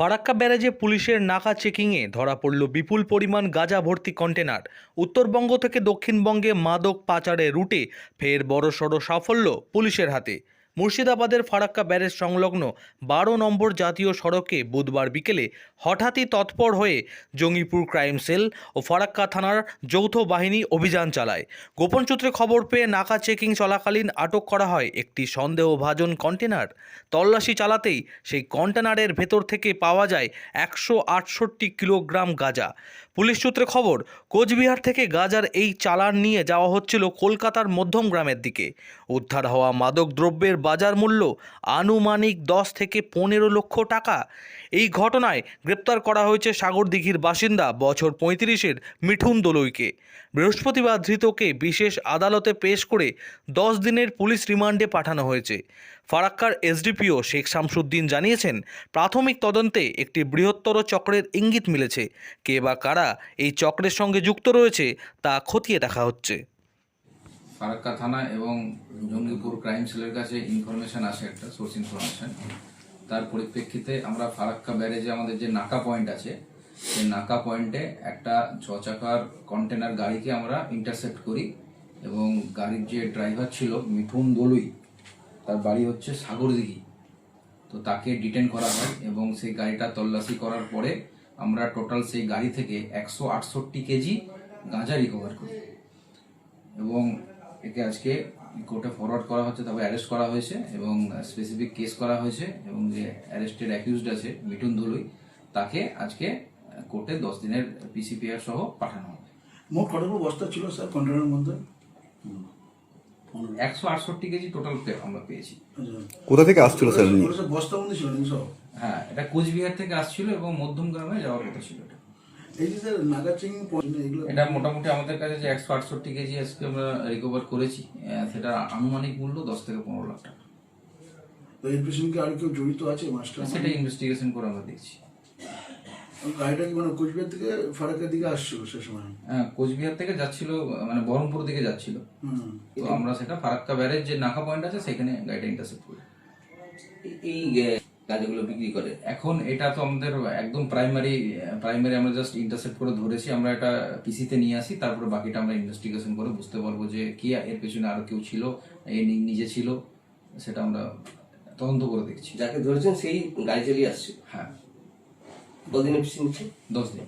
ফারাক্কা ব্যারাজে পুলিশের নাকা চেকিংয়ে ধরা পড়ল বিপুল পরিমাণ গাঁজা ভর্তি কন্টেনার। উত্তরবঙ্গ থেকে দক্ষিণবঙ্গে মাদক পাচারের রুটে ফের বড়সড় সাফল্য পুলিশের হাতে। মুর্শিদাবাদের ফারাক্কা ব্যারেজ সংলগ্ন বারো নম্বর জাতীয় সড়কে বুধবার বিকেলে হঠাৎই তৎপর হয়ে জঙ্গিপুর ক্রাইম সেল ও ফারাক্কা থানার যৌথ বাহিনী অভিযান চালায়। গোপন সূত্রে খবর পেয়ে নাকা চেকিং চলাকালীন আটক করা হয় একটি সন্দেহভাজন কন্টেনার। তল্লাশি চালাতেই সেই কন্টেনারের ভেতর থেকে পাওয়া যায় একশো আটষট্টি কিলোগ্রাম গাঁজা। পুলিশ সূত্রে খবর, কোচবিহার থেকে গাজার এই চালান নিয়ে যাওয়া হচ্ছিল কলকাতার মধ্যম গ্রামের দিকে। উদ্ধার হওয়া মাদক দ্রব্যের বাজার মূল্য আনুমানিক দশ থেকে পনেরো লক্ষ টাকা। এই ঘটনায় গ্রেপ্তার করা হয়েছে সাগরদিঘির বাসিন্দা বছর পঁয়ত্রিশের মিঠুন দলুইকে। বৃহস্পতিবার ধৃতকে বিশেষ আদালতে পেশ করে দশ দিনের পুলিশ রিমান্ডে পাঠানো হয়েছে। ফারাক্কার এসডিপিও শেখ শামসুদ্দিন জানিয়েছেন, প্রাথমিক তদন্তে একটি বৃহত্তর চক্রের ইঙ্গিত মিলেছে। কে বা কারা এই চক্রের সঙ্গে যুক্ত রয়েছে তা খতিয়ে দেখা হচ্ছে। ফারাক্কা থানা এবং জঙ্গিপুর ক্রাইম সেলের কাছে ইনফরমেশন আসে একটা, সোর্স ইনফরমেশন। তার পরিপ্রেক্ষিতে আমরা ফারাক্কা ব্যারেজে আমাদের যে নাকা পয়েন্ট আছে, সেই নাকা পয়েন্টে একটা ছ চাকার কন্টেনার গাড়িকে আমরা ইন্টারসেপ্ট করি এবং গাড়ির যে ড্রাইভার ছিল মিঠুন দলুই, তার বাড়ি হচ্ছে সাগরদিঘি। তো তাকে ডিটেন করা হয় এবং সেই গাড়িটা তল্লাশি করার পরে আমরা টোটাল সেই গাড়ি থেকে একশো আটষট্টি কেজি গাঁজা রিকভার করি। এবং একে আজকে কোর্টে ফরওয়ার্ড করা হচ্ছে তবে অ্যারেস্ট করা হয়েছে এবং স্পেসিফিক কেস করা হয়েছে এবং যে অ্যারেস্টেড অ্যাকিউজড আছে মিঠুন ধুলুই তাকে আজকে কোর্টে দশ দিনের পিসিপিআর সহ পাঠানো হবে। মোট কতগুলো বস্তা ছিল স্যার কন্টেনারের মধ্যে? একশো আটষট্টি কেজি টোটাল আমরা পেয়েছি। আচ্ছা। কোথা থেকে আসছিল স্যার বস্তা ছিল হ্যাঁ এটা কোচবিহার থেকে আসছিল এবং মধ্যম গ্রামে যাওয়ার কথা ছিল এটা। এটা মোটামুটি আমাদের কাছে যে একশো আটষট্টি কেজি আজকে আমরা রিকভার করেছি সেটার আনুমানিক মূল্য দশ থেকে পনেরো লাখ টাকা। তো এর পেছনে কি আর কেউ জড়িত আছে মাস্টার? সেটা ইনভেস্টিগেশন করে আমরা দেখছি। গাড়িটা কি মানে কোচবিহার থেকে ফারাকের দিকে আসছিল সে সময়? হ্যাঁ, কোচবিহার থেকে যাচ্ছিল মানে বহরমপুর দিকে যাচ্ছিল। হুম। তো আমরা সেটা ফারাক্কা ব্যারেজ যে নাকা পয়েন্ট আছে সেখানে গাড়িটা ইন্টারসেপ্ট করি। এই গাড়িগুলো বিক্রি করে। এখন এটা তো আমাদের একদম প্রাইমারি প্রাইমারি আমরা জাস্ট ইন্টারসেপ্ট করে ধরেছি আমরা এটা পিসিতে নিয়ে আসি তারপরে বাকিটা আমরা ইনভেস্টিগেশন করে বুঝতে পারব যে কি এর পেছনে আরও কেউ ছিল এ নিজে ছিল সেটা আমরা তদন্ত করে দেখছি। যাকে ধরেছেন সেই গাড়ি চালিয়ে আসছে। হ্যাঁ। দশ পিছিয়ে নিচ্ছে? দশ দিন।